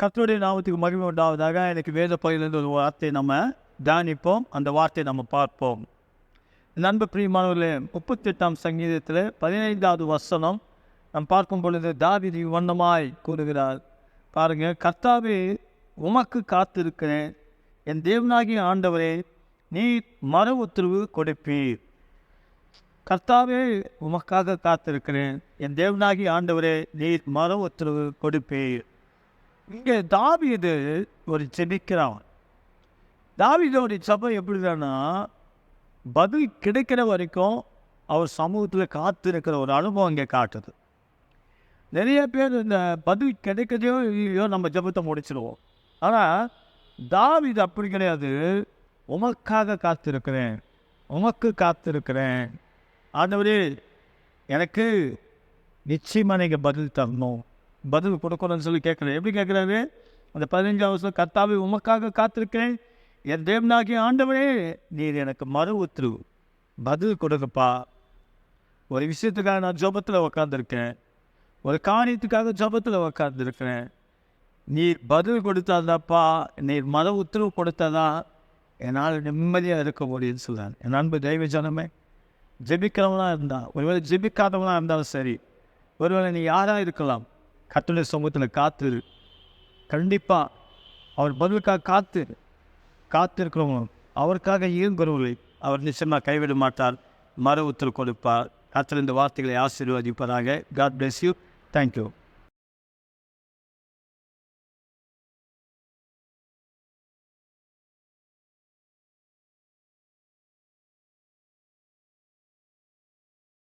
கத்தோடைய நாமத்துக்கு மகிமை உண்டாவதாக எனக்கு வேத பகுதியிலிருந்து ஒரு வார்த்தை நம்ம தியானிப்போம். அந்த வார்த்தையை நம்ம பார்ப்போம். நண்பு பிரியமானவர்களே முப்பத்தெட்டாம் சங்கீதத்தில் பதினைந்தாவது வசனம் நாம் பார்க்கும் பொழுது தாவிதி வண்ணமாய் கூறுகிறார். பாருங்கள் கர்த்தாவே உமக்கு காத்திருக்கிறேன். என் தேவனாகிய ஆண்டவரே நீ மர உத்தரவு கொடுப்பீர். கர்த்தாவே உமக்காக காத்திருக்கிறேன். என் தேவனாகி ஆண்டவரே நீர் மர உத்தரவு கொடுப்பீர். இங்கே தாவீது ஒரு ஜெபிக்கிறான். தாவீதோடைய சபை எப்படிதானா பதில் கிடைக்கிற வரைக்கும் அவர் சமூகத்தில் காத்து இருக்கிற ஒரு அனுபவம் இங்கே காட்டுது. நிறைய பேர் இந்த பதில் கிடைக்கிறதையோ இல்லையோ நம்ம ஜெபத்தை முடிச்சிடுவோம் ஆனால் தாவீது அப்படி கிடையாது. உமக்காக காத்திருக்கிறேன். உமக்கு காத்திருக்கிறேன். ஆண்டவரே எனக்கு நிச்சயமாக நீங்கள் பதில் தரணும். பதில் கொடுக்கணும்னு சொல்லி கேட்குறேன். எப்படி கேட்குறாரு? அந்த பதினஞ்சாவது வருஷம் கர்த்தாவை உமக்காக காத்திருக்கிறேன். என் தேவனாகிய ஆண்டவரே நீர் எனக்கு மறு உத்தரவு. பதில் கொடுங்கப்பா. ஒரு விஷயத்துக்காக நான் ஜபத்தில் உக்காந்துருக்கேன். ஒரு காரியத்துக்காக ஜபத்தில் உக்காந்துருக்கிறேன். நீர் பதில் கொடுத்தாதாப்பா நீர் மத உத்தரவு கொடுத்தாதான் என்னால் நிம்மதியாக இருக்க முடியும்னு சொல்கிறார் என் அன்பு தெய்வ ஜனமே ஜெபிக்கிறவனாக இருந்தால் ஒருவேளை ஜெபிக்காதவனா இருந்தாலும் சரி ஒருவேளை நீ யாராக இருக்கலாம் கத்துடைய சமூகத்தில் காத்து கண்டிப்பாக அவர் பதிலுக்காக காத்து காத்திருக்கிறவங்களும் அவருக்காக இயங்குறவர்களை அவர் நிச்சயமாக கைவிட மாட்டார். மர உத்தரவு கொடுப்பார். கத்திர இந்த வார்த்தைகளை ஆசீர்வதிப்பதாக God bless you thank you